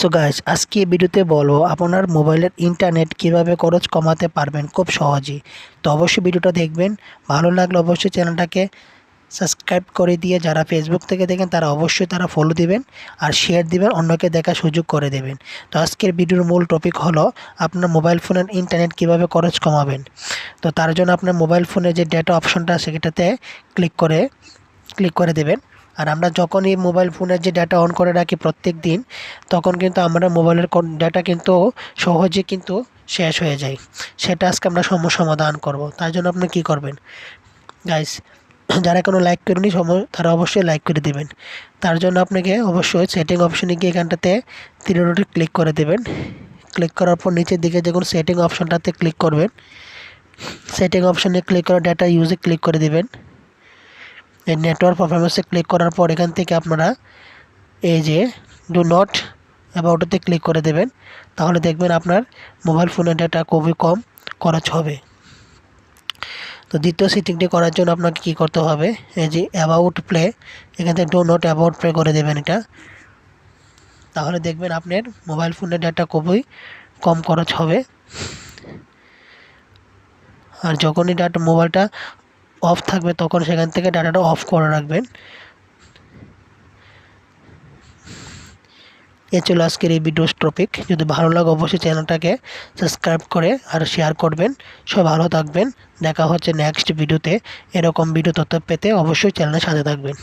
So guys আজকে এই ভিডিওতে বলব আপনার মোবাইলের ইন্টারনেট কীভাবে খরচ কমাতে পারবেন? খুব সহজেই। তো অবশ্যই ভিডিওটা দেখবেন। ভালো লাগলে অবশ্যই চ্যানেলটাকে সাবস্ক্রাইব করে দিয়ে যারা ফেসবুক থেকে দেখেন, তারা অবশ্যই তারা ফলো দিবেন আর শেয়ার দিবেন, অন্যকে দেখার সুযোগ করে দেবেন। তো আজকের ভিডিওর মূল টপিক হলো, আপনার মোবাইল ফোনের ইন্টারনেট কীভাবে খরচ কমাবেন? তো তার জন্য আপনার মোবাইল ফোনে যে ডেটা অপশনটা সেটাতে ক্লিক করে ক্লিক করে দেবেন। আর আমরা যখনই মোবাইল ফোনের যে ডাটা অন করে রাখি প্রত্যেক দিন, তখন কিন্তু আমরা মোবাইলের ডাটা কিন্তু সহজে কিন্তু শেষ হয়ে যায়। সেটা আজকে আমরা সম, সমাধান করব। তার জন্য আপনি কী করবেন? গাইস যারা কোনো লাইক করেনি সময় তারা অবশ্যই লাইক করে দেবেন। তার জন্য আপনাকে অবশ্যই সেটিং অপশনে গিয়ে এখানটাতে তিনটি ক্লিক করে দেবেন। ক্লিক করার পর নিচের দিকে দেখুন সেটিং অপশনটাতে ক্লিক করবেন। সেটিং অপশনে ক্লিক করে ডাটা ইউজে ক্লিক করে দেবেন। এই নেটওয়ার্ক পারফরমেন্সে ক্লিক করার পর এখান থেকে আপনারা এই যে ডু নট অ্যাবাউটতে ক্লিক করে দেবেন। তাহলে দেখবেন আপনার মোবাইল ফোনের ডেটা খুবই কম খরচ হবে। তো দ্বিতীয় সিটিংটি করার জন্য আপনাকে কী করতে হবে? এই যে অ্যাবাউট প্লে এখান থেকে ডো নট অ্যাবাউট প্লে করে দেবেন এটা। তাহলে দেখবেন আপনার মোবাইল ফোনের ডেটা খুবই কম খরচ হবে। আর যখনই ডাটা মোবাইলটা অফ থাকবে, তখন সেখান থেকে ডাটাটা অফ করে রাখবেন। এ চলো আজকের এই ভিডিওস টপিক যদি ভালো লাগে অবশ্যই চ্যানেলটাকে সাবস্ক্রাইব করে আর শেয়ার করবেন। সব ভালো থাকবেন। দেখা হচ্ছে নেক্সট ভিডিওতে এরকম ভিডিও তথ্য পেতে অবশ্যই চ্যানেলের সাথে থাকবেন।